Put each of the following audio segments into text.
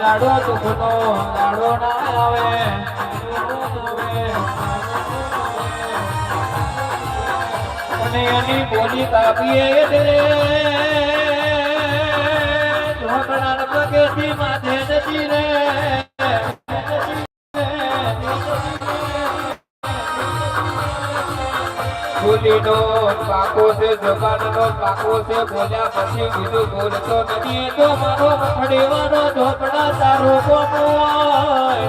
લાડો દુઃખનો લાડો ના આવે. અને એની બોલી કાપીએ એટલે ઢોકળા પ્રગતિ માટે બોલીનો પાકો છે જબાનનો પાકો છે, બોલ્યા પછી બીજું બોલતો નથી. તો મારો મથડેવાનો ઢોકળા તારો કોનો હોય?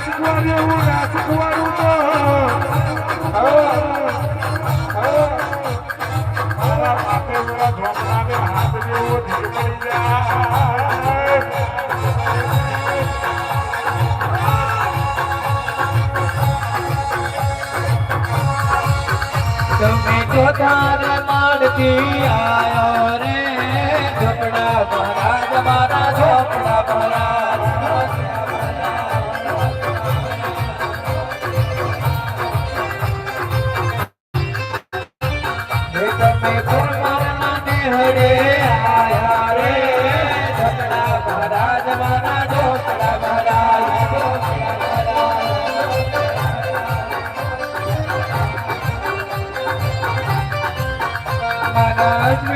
શીખવાડ્યું એવું ના શીખવાડ્યું તો તમે માનતી આયો રે. ઝોપડા મહારાજ મારા ઝોપડા મહારાજ. તમે